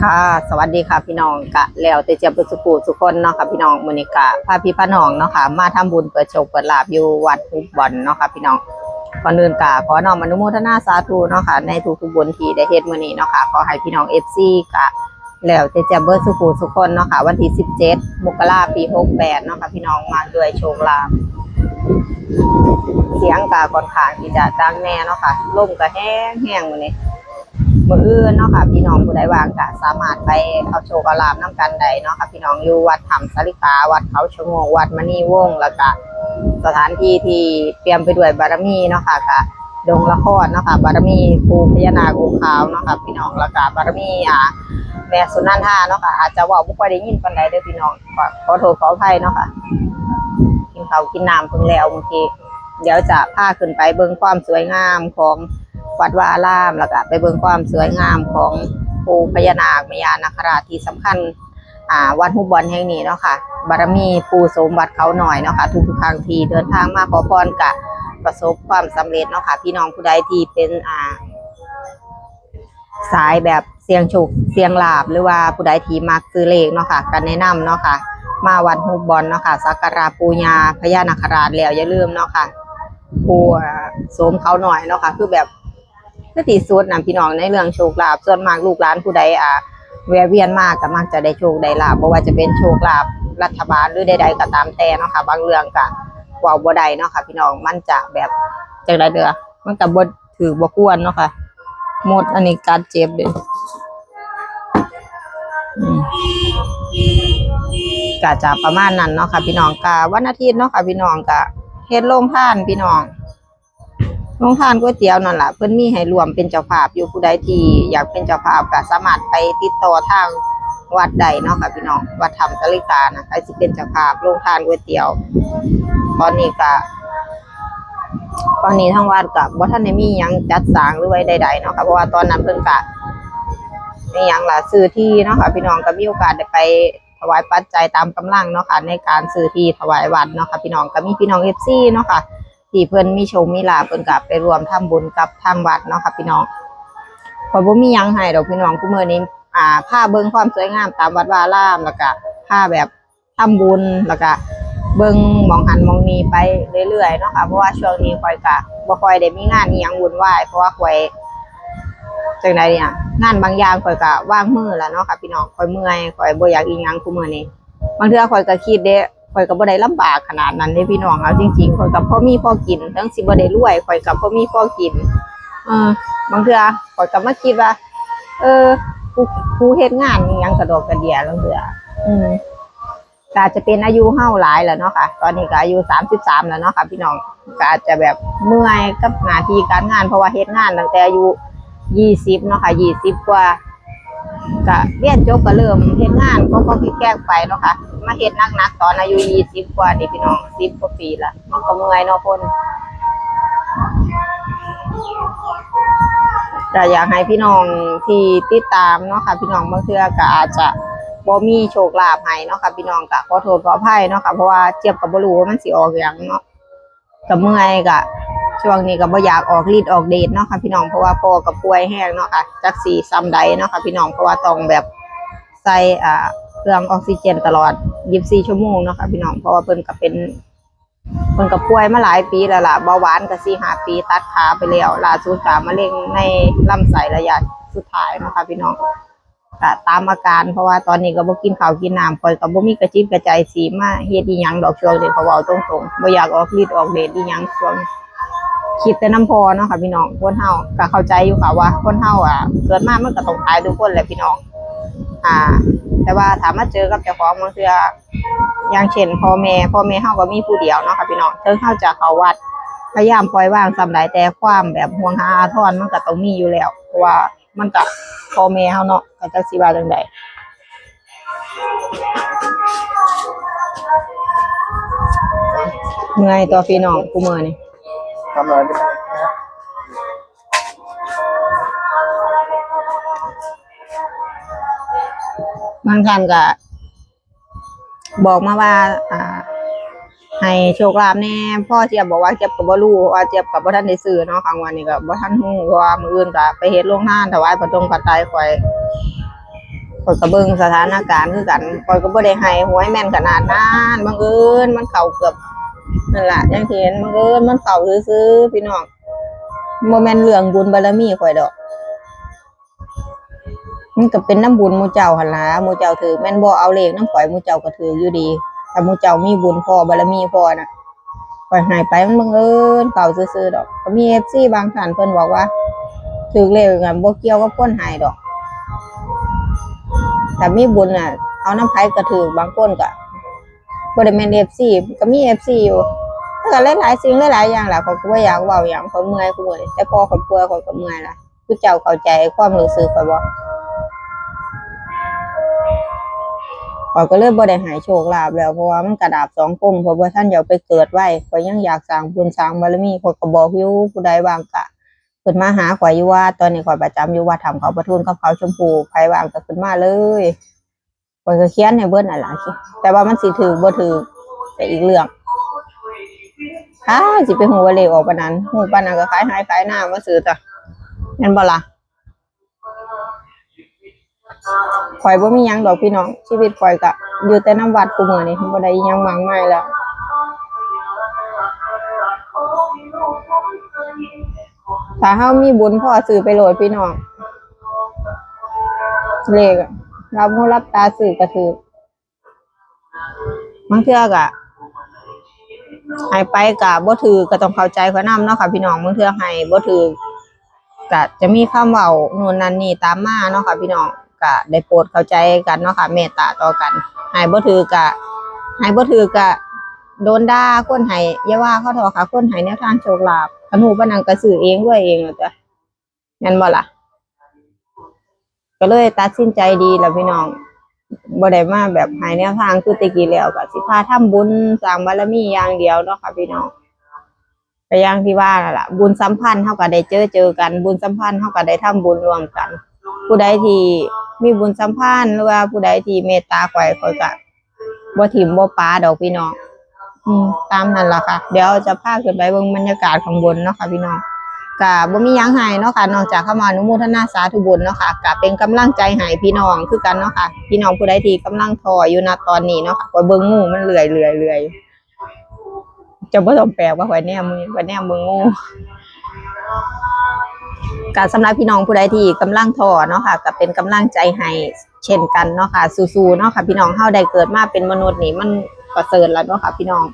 ค่ะ สวัสดีค่ะพี่น้องกะแล้วแต่เจียบสุกูสุคนเนาะค่ะพี่น้องมื้อนี้กะพาพี่พาน้องเนาะค่ะมาทำบุญเปิดโชคเปิดลาบอยู่วัดทุบอนเนาะค่ะพี่น้องก่อนอื่นกะขอน้อมอนุโมทนาสาธุเนาะค่ะในทุกๆบุญที่ได้เฮ็ดมื้อนี้เนาะค่ะขอให้พี่น้อง FC กะแล้วแต่เจียบเบิดสุกูสุคนเนาะค่ะวันที่17มกราคมปี68เนาะค่ะพี่น้องมาด้วยโชคลาภเสียงกะค่อนขางที่จะดังแน่เนาะค่ะลมก็แห้งแห้งมื้อนี้ มืออื่นเนาะค่ะพี่น้องผู้ใดว่างก็สามารถไปเอาโชคเอลาบน้ำกันได้เนาะค่ะพี่น้องอยู่วัดถ้ำสริกาวัดเขาชะโงวัดมณีวงศ์แล้วก็สถานที่ที่เตรียมไปด้วยบารมีเนาะค่ะก็ดงละครเนาะค่ะบารมีปูพญานาคองค์ขาวเนาะค่ะพี่น้องแล้วก็บารมีอ่าแม่สุนันทาเนาะค่ะอาจจะว่าบ่ค่อยได้ยินปานใดเด้อพี่น้องขอขอโทษขออภัยเนาะค่ะกินข้าวกินน้ำเพิ่งแล้วเมื่อกี้เดี๋ยวจะพาขึ้นไปเบิ่งความสวยงามของ วัดวาอารามแล้วก็ไปเบิ่งความสวยงามของปูพญานาคมยานาคราชที่สำคัญอ่าวัดหุบบอนแห่งนี้เนาะค่ะ บารมีปูสมวัดเขาหน่อยเนาะค่ะทุกๆครั้งที่เดินทางมาขอพรกะประสบความสำเร็จเนาะค่ะ พี่น้องผู้ใดที่เป็นอ่าสายแบบเสียงโชคเสียงลาบหรือว่าผู้ใดที่มักซื้อเลขเนาะค่ะก็แนะนำเนาะค่ะ มาวัดหุบบอนเนาะค่ะสักการะปูญาพญานาคราชแล้วอย่าลืมเนาะค่ะปูโสมเขาหน่อยเนาะค่ะ คือแบบ คือตีสุดนะพี่น้องในเรื่องโชคลาภส่วนมากลูกหลานผู้ใดอ่าแวะเวียนมากก็มักจะได้โชคได้ลาบบ่ว่าจะเป็นโชคลาภรัฐบาลหรือใดๆก็ตามแต่เนาะค่ะ บางเรื่องก็เว้าบ่ได้เนาะค่ะ พี่น้องมันจะแบบจังไดเด้อมันก็บ่ถือบ่ควรเนาะค่ะหมดอันนี้การเจ็บเด้อก็จะประมาณนั้นเนาะค่ะ พี่น้องก็วันอาทิตย์เนาะค่ะ พี่น้องก็เฮ็ดโรงทานพี่น้อง โรงทานก๋วยเตี๋ยวนั่นแหละเพิ่นมีให้รวมเป็นเจ้าภาพอยู่ผู้ใดที่อยากเป็นเจ้าภาพก็สามารถไปติดต่อทางวัดใดเนาะค่ะพี่น้องวัดธรรมกลิกานะใครสิเป็นเจ้าภาพโรงทานก๋วยเตี๋ยว ตอนนี้ก็ตอนนี้ทางวัดก็บ่ทันได้มียังจัดสร้างหรือไว้ใดๆเนาะค่ะเพราะว่าตอนนั้นเพิ่นก็มียังล่ะซื้อที่เนาะค่ะพี่น้องก็มีโอกาสได้ไปถวายปัจจัยตามกำลังเนาะค่ะในการซื้อที่ถวายวัดเนาะค่ะพี่น้องก็มีพี่น้อง FC เนาะค่ะ ที่เพิ่อนมีโชคมีลาเพิ่นก็ไปรวมทำบุญกับทางวัดเนาะค่ะพี่น้องพอบ่มียังให้ดอกพี่น้องคุมื้อนี้อ่าพาเบิ่งความสวยงามตามวัดวาอารามแล้วก็พาแบบทำบุญแล้วก็เบิ่งมองหันมองนี้ไปเรื่อยๆเนาะค่ะเพราะว่าช่วงนี้ข่อยก็บ่คอยได้มีงานียังวุ่นวายเพราะว่าข่อยจังไดเนี่ยงานบางอย่างข่อยก็ว่างมือแล้วเนาะค่ะพี่น้องข่อยเมื่อยข่อยบ่อยากอีหยังคุมื้อนี้บางเทื่อข่อยก็คิดเด้ ข่อยก็บ่ได้ลำบากขนาดนั้นเด้พี่น้องเอาจริงๆข่อยก็พอมีพอกินทั้งสิบ่ได้รวยข่อยก็พอมีพอกิน เออบางเทื่อข่อยก็มาคิดว่า เออผู้ผู้เฮ็ดงานอิหยังกระโดอกระเดียลางเทื่ออืมก็อาจจะเป็นอายุเฮาหลายแล้วเนาะค่ะ ตอนนี้ก็อายุ33แล้วเนาะค่ะพี่น้องก็อาจจะแบบเมื่อยกับหน้าที่การงานเพราะว่าเฮ็ดงานตั้งแต่อายุ20เนาะค่ะ20กว่า ก็เรียนจบก็เริ่มเฮ็ดงานก็ก็แก้ไปเนาะค่ะ มาเฮ็ดหนักๆตอนอายุยี่สิบกว่านี่พี่น้องสิบกว่าปีละมันก็เมื่อยเนาะคนแต่อยากให้พี่น้องที่ติดตามเนาะค่ะ พี่น้องบางเทื่อก็อาจจะบ่มีโชคลาภให้เนาะค่ะพี่น้องก็ขอโทษขออภัยเนาะค่ะเพราะว่าเจียบก็บ่รู้ว่ามันสิออกหยังเนาะก็เมื่อยก็ ช่วงนี้ก็บ่อยากออกฤทธิ์ออกเดชเนาะค่ะพี่น้องเพราะว่าพ่อก็ป่วยแห้งเนาะค่ะจักสีซ้ำใดเนาะค่ะพี่น้องเพราะว่าต้องแบบใส่อ่าเครื่องออกซิเจนตลอด 24 ชั่วโมงเนาะค่ะพี่น้องเพราะว่าเพิ่นก็เป็นเพิ่นก็ป่วยมาหลายปีแล้วล่ะเบาหวานก็4 5ปีตัดขาไปแล้วล่าสุดก็มะเร็งในลำไส้ระยะสุดท้ายเนาะค่ะพี่น้องก็ตามอาการเพราะว่าตอนนี้ก็บ่กินข้าวกินน้ำข่อยก็บ่มีกระจิบกระใจสีมาเฮ็ดอีหยังดอกช่วงนี้เขาเว้าตรงๆบ่อยากออกฤทธิ์ออกเดชอีหยังช่วง คิดแต่น้ำพอเนาะค่ะพี่น้องคนเฮาก็เข้าใจอยู่ค่ะว่าคนเฮาอะเกิดมามันก็ต้องตายทุกคนแหละพี่น้อง อ่า แต่ว่าถามมาเจอกับเจ้าของบางเทื่ออย่างเช่นพ่อแม่พ่อแม่เฮาก็มีผู้เดียวเนาะค่ะพี่น้องเทิงเฮาจะเขาวัดพยายามปล่อยวางสำหรับแต่ความแบบห่วงหาอาทรมันก็ต้องมีอยู่แล้วเพราะว่ามันก็พ่อแม่เฮาเนาะก็จักสิว่าจังไดเมื่อยตัวพี่น้องกูเมื้อนี่ ทำอะไรไม่ได้นะบางท่านก็บอกมาว่า อ่า ให้โชคลาภแน่พ่อเจียบบอกว่าเจียบก็บ่รู้ว่าเจียบก็บ่ทันได้ซื้อเนาะครั้งวันนี้ก็บ่ทันฮู้เพราะว่ามื้ออื่นก็ไปเฮ็ดโรงทานถวายพระตรงปัจจัยข่อยข่อยก็เบิ่งสถานการณ์คือกันข่อยก็บ่ได้ให้หวยแม่นขนาดนั้นบังเอิญมันเข้าเกือบ นั่นแหละย่างเห็นบังเอิญมันเข้าซื่อๆพี่น้องบ่แม่นเรื่องบุญบารมีข่อยดอกมันก็เป็นน้ำบุญมูเจ้าหันละมูเจ้าถือแม่นบ่เอาเลขน้ำข่อยมูเจ้าก็ถืออยู่ดีถ้าหมู่เจ้ามีบุญพอบารมีพอน่ะปล่อยหายไปมันบังเอิญเก่าซื่อๆดอก ก็มี FC บางท่านเพิ่นบอกว่าถือเลขกันบ่เกี่ยวกับคนหายดอกถ้ามีบุญน่ะ เอาน้ำไผก็ถือบางคนก็ บ่ได้แม่น FC ก็มี FC อยู่แล้วก็หลายๆสิ่งหลายๆอย่างแหละเขาก็บ่อยากเว้าหยังเขาเมื่อยกูมื้อนี้แต่พอเขาป่วยเขาก็เมื่อยล่ะคือเจ้าเข้าใจความรู้สึกข่อยบ่ข้อยก็เลยบ่ได้หายโชคลาภแล้วเพราะว่ามันกระดาบสองคมเพราะว่าท่านอยากไปเกิดไว้ข้อยังอยากสร้างบุญสร้างบารมีขอก็บอกอยู่ผู้ใดว่างก็ขึ้นมาหาข้อยอยู่ว่าตอนนี้ขอยประจำอยู่ว่าทำเขาประทุนกับเขาชมพูใครวางก็ขึ้นมาเลย ข้อยก็เขียนให้เบิ่นน่ะล่ะแต่ว่ามันสิถือบ่ถือแต่อีกเรื่องอ้าสิไปฮู้ว่าเลขออกปานนั้นฮู้ปานนั้นก็ขายหายขายหน้ามาซื้อจ้ะแม่นบ่ล่ะข่อยบ่มียังดอกพี่น้อง ชีวิตข่อยก็อยู่แต่น้ำวัดกูมือนี้บ่ได้อิหยังมากมายแล้วถ้าเฮามีบุญพอซื้อไปโหลดพี่น้องเลขอะ รับหูรับตาซื้อก็ถือบางเทื่อก็ให้ไปก็บ่ถือก็ต้องเข้าใจเขานํเนาะค่ะพี่น้องบางเทื่อให้บ่ถือก็จะมีคำเว้านู่นนั่นนี่ตามมาเนาะค่ะพี่น้องก็ได้โปรดเข้าใจกันเนาะค่ะเมตตาต่อกันให้บ่ถือกะให้บ่ถือกะโดนด่าคนให้อย่าว่าเขาเถอะค่ะคนให้แนวทางโชคลาภคันฮู้ปนนั้นก็ซื้อเองด้วยเองล่ะจ้ะแม่นบ่ล่ะ ก็เลยตัดสินใจดีแล้วพี่น้องบ่ได้มาแบบให้แนวทางคือตะกี้แล้วก็สิพาทำบุญสร้างบารมีอย่างเดียวเนาะค่ะพี่น้องก็อย่างที่ว่านั่นล่ะ บุญสัมพันธ์เฮาก็ได้เจอเจอกัน บุญสัมพันธ์เฮาก็ได้ทำบุญร่วมกัน ผู้ใดที่มีบุญสัมพันธ์หรือว่าผู้ใดที่เมตตาข่อยข่อยก็บ่ถิ่มบ่ปาดอกพี่น้องอืมตามนั้นล่ะค่ะ เดี๋ยวจะพาขึ้นไปเบิ่งบรรยากาศข้างบนเนาะค่ะพี่น้อง ก็บ่มียังให้เนาะค่ะนอกจากเข้ามาอนุโมทนาสาธุบุญเนาะค่ะก็เป็นกำลังใจให้พี่น้องคือกันเนาะค่ะพี่น้องผู้ใดที่กำลังทออยู่ณตอนนี้เนาะค่ะข่อยเบิ่งงูมันเลื่อยเลื่อยเลื่อยจะบ่ต้องแปลว่าข่อยแนมมือข่อยแนมเบิ่งงูการสำหรับพี่น้องผู้ใดที่กำลังทอเนาะค่ะก็เป็นกำลังใจให้เช่นกันเนาะค่ะสู้ๆเนาะค่ะ พี่น้องเฮาได้เกิดมาเป็นมนุษย์นี่มันประเสริฐแล้วเนาะค่ะ พี่น้อง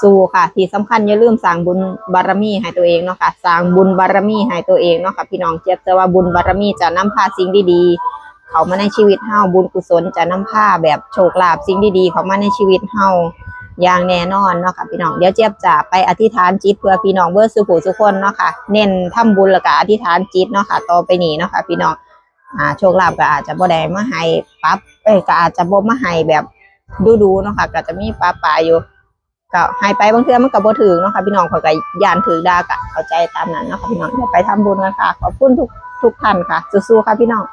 สู้ค่ะ ที่สำคัญอย่าลืมสร้างบุญบารมีให้ตัวเองเนาะค่ะสร้างบุญบารมีให้ตัวเองเนาะค่ะพี่น้องเจ็บแต่ว่าบุญบารมีจะนำพาสิ่งดีๆเข้ามาในชีวิตเฮาบุญกุศลจะนำพาแบบโชคลาภสิ่งดีๆเข้ามาในชีวิตเฮาอย่างแน่นอนเนาะค่ะพี่น้องเดี๋ยวเจี๊ยบจะไปอธิษฐานจิตเพื่อพี่น้องเบิร์สุขุสุขคนเนาะค่ะเน้นทำบุญแล้วก็อธิษฐานจิตเนาะค่ะต่อไปนี้เนาะค่ะพี่น้องอ่าโชคลาภก็อาจจะบ่ได้มาให้ปั๊บเอ้ยก็อาจจะบ่มาให้แบบดูๆเนาะค่ะก็จะมีปลาปลาอยู่ ก็หายไปบางเทื่อมันก็บ่ถึงเนาะค่ะพี่น้องเขาก็ยานถือดากะเข้าใจตามนั้นเนาะค่ะพี่น้องเดี๋ยวไปทำบุญกันค่ะขอบคุณทุกทุกท่านค่ะสู้ๆค่ะพี่น้อง